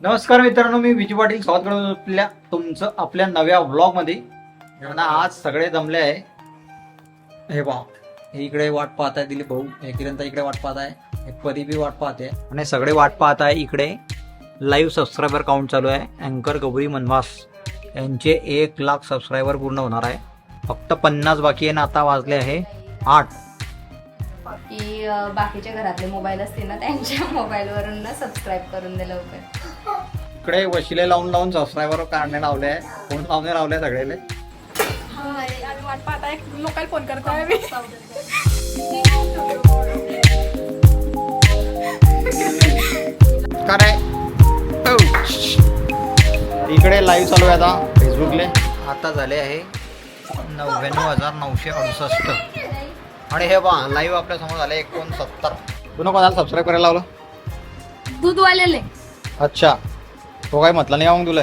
नमस्कार मित्रांनो मी विजय पाटील. स्वागत करतो आपल्या तुमचं आपल्या नव्या व्लॉगमध्ये. आज सगळे जमले आहे. हे पहा हे इकडे वाट पाहत आहे दिलीप भाऊ. हे किरणता इकडे वाट पाहत आहे. हे परी बी वाट पाहते. आणि सगळे वाट पाहत आहे इकडे. लाईव्ह सबस्क्रायबर काउंट चालू आहे. अँकर गौरी मनवास यांचे एक लाख सबस्क्रायबर पूर्ण होणार आहे. फक्त पन्नास बाकी आहे ना आता वाजले आहे आठ. की अं, बाकीच्या घरातले मोबाईल असतील ना त्यांच्या मोबाईलवरून ना सबस्क्राईब करून दे लवकर. इकडे वशिले लावून लावून सबस्क्रायबर काढणे लावले आहे. फोन लावणे लावले सगळेले. वाट पाहताय लोकल फोन करताय मी काय. इकडे लाईव्ह चालू आहे आता फेसबुकले आता झाले आहे नव्याण्णव हजार नऊशे अडुसष्ट. आणि हे पहा लाईव्ह आपल्यासमोर झाले एकोणसत्तर. तुला कोणाला सबस्क्राईब करायला लावलं. दूध वालेले अच्छा. तो काय म्हटलं नाही मग तुला?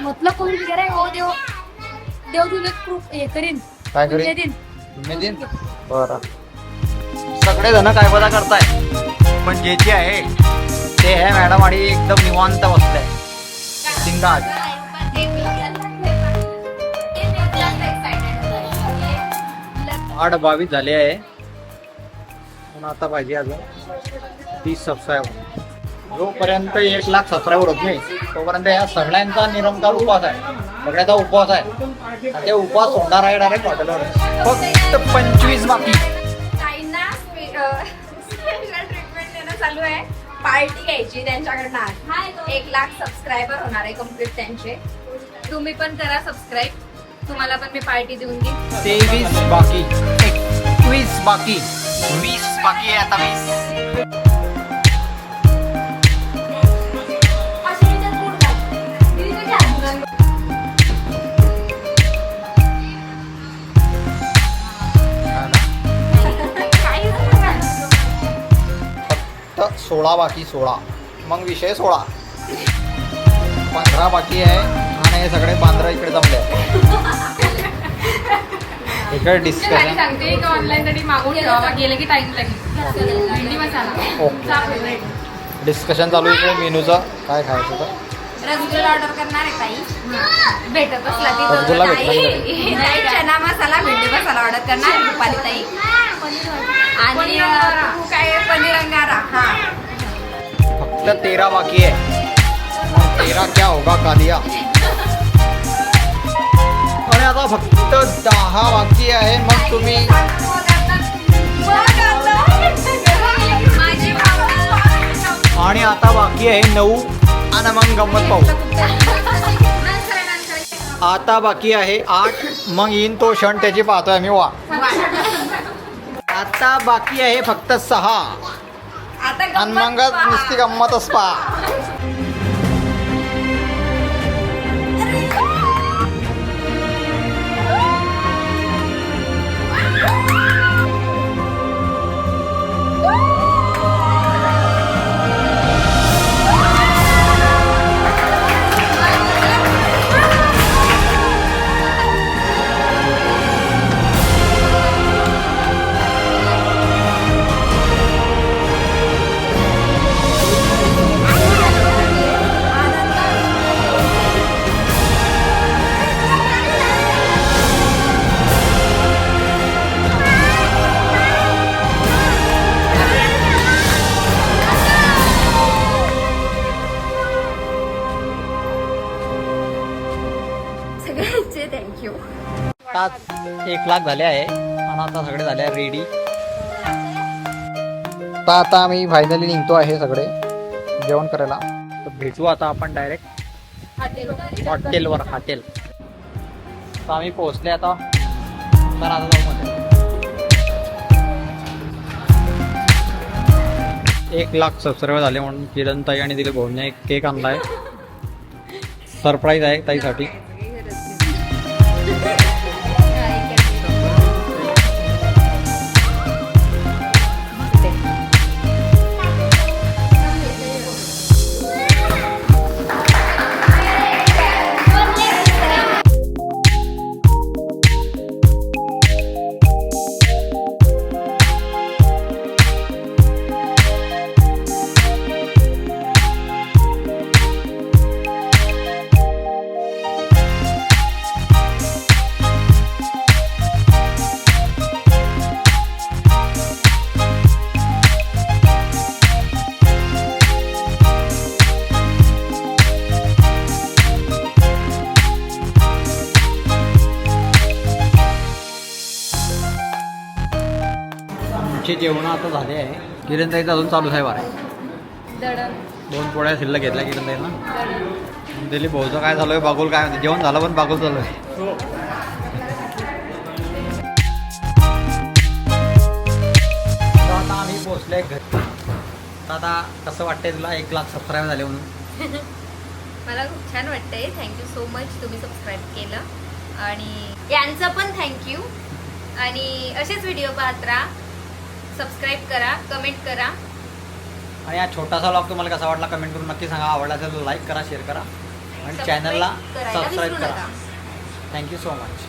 मतलब कोणी करे हो देव. देव तुला हे करीन. काय पुण्य देईन. तुम्ही देईन? बरं. सगळे जण काय बघा करताय. पण जे जे आहे ते आहे मॅडम आणि एकदम निवांत बसले. सिंगाज. आठ बावीस झाले आहे. पण आता पाहिजे अजून. तीस सबस्क्रायबर जोपर्यंत एक लाख सबस्क्रायबर होत नाही तोपर्यंत या सगळ्यांचा निरंकार उपवास आहे. सगळ्याचा उपवास आहे. ते उपवास होणार आहे डायरेक्ट हॉटेलवर फक्त पंचवीस बाकी. ताईंना स्पेशल ट्रीटमेंट देणं चालू आहे. पार्टी घ्यायची त्यांच्याकडनं. एक लाख सबस्क्रायबर होणार आहे कंप्लीट त्यांचे. तुम्ही पण करा सबस्क्राईब तुम्हाला पण मी पार्टी देऊन देईन. तेवीस बाकी. एकवीस बाकी. वीस बाकी आहे आता वीस. सोळा बाकी सोळा. मग विषय सोळा. पंधरा बाकी आहे. आणि हे सगळे पंधरा इकडे जमले. इकडे डिस्कशन सांगते की ऑनलाईन साठी मागून ठेवा. गेले की? टाइम लागेल भेंडी मसाला. ओके. चा favorite. डिस्कशन चालू आहे इकडे मेनूचं. काय खायचं तर? रसगुल्ला ऑर्डर करणार आहे ताई. भेटत असला नाही, चना मसाला भेंडी मसाला ऑर्डर करणार आहे रुपाली ताई. आणि फक्त तेरा बाकी आहे तेरा क्या होगा कालिया? आणि आता फक्त दहा बाकी आहे मग तुम्ही आणि आता बाकी आहे नऊ आणि मग गंमत पाहू. आता बाकी आहे आठ मग येईन तो क्षण त्याची पाहतोय मी वा. आता बाकी आहे फक्त सहा. आणि मग. नुसती गंमतच पहा थँक्यू आता एक लाख झाले आहे. आणि आता सगळे झाले आहे रेडी तर आता आम्ही फायनली निघतो आहे सगळे. जेवण करायला. तर भेटू आता आपण डायरेक्ट हॉटेलवर हॉटेल. तर आम्ही पोहोचले आता. तर आता जाऊ मध्ये एक लाख सबस्क्राईबर झाले म्हणून किरण ताई आणि दिले भाऊने एक केक आणलाय. सरप्राईज आहे ताईसाठी. आमचे जेवण आता झाले आहे. किरणताईचं अजून चालूच आहे. वारा दोन पोळ्या शिल्लक घेतल्या किरणताईनं. दिली भाऊचं काय झालं आहे बागोल काय म्हणते? जेवण झालं पण बागोल चालू आहे. तर आता आम्ही पोहोचले घरी. आता कसं वाटतंय तुला? एक लाख सबस्क्राईब झाले म्हणून. मला खूप छान वाटतंय. थँक्यू सो मच तुम्ही सबस्क्राईब केलं. आणि यांचं पण थँक्यू आणि असेच व्हिडिओ पाहत राहा. सबस्क्राईब करा कमेंट करा. आणि हा छोटासा ब्लॉग तुम्हाला कसा वाटला कमेंट करून नक्की सांगा. आवडला असेल तर लाईक करा शेअर करा. आणि चॅनलला सबस्क्राईब करा. Thank you so much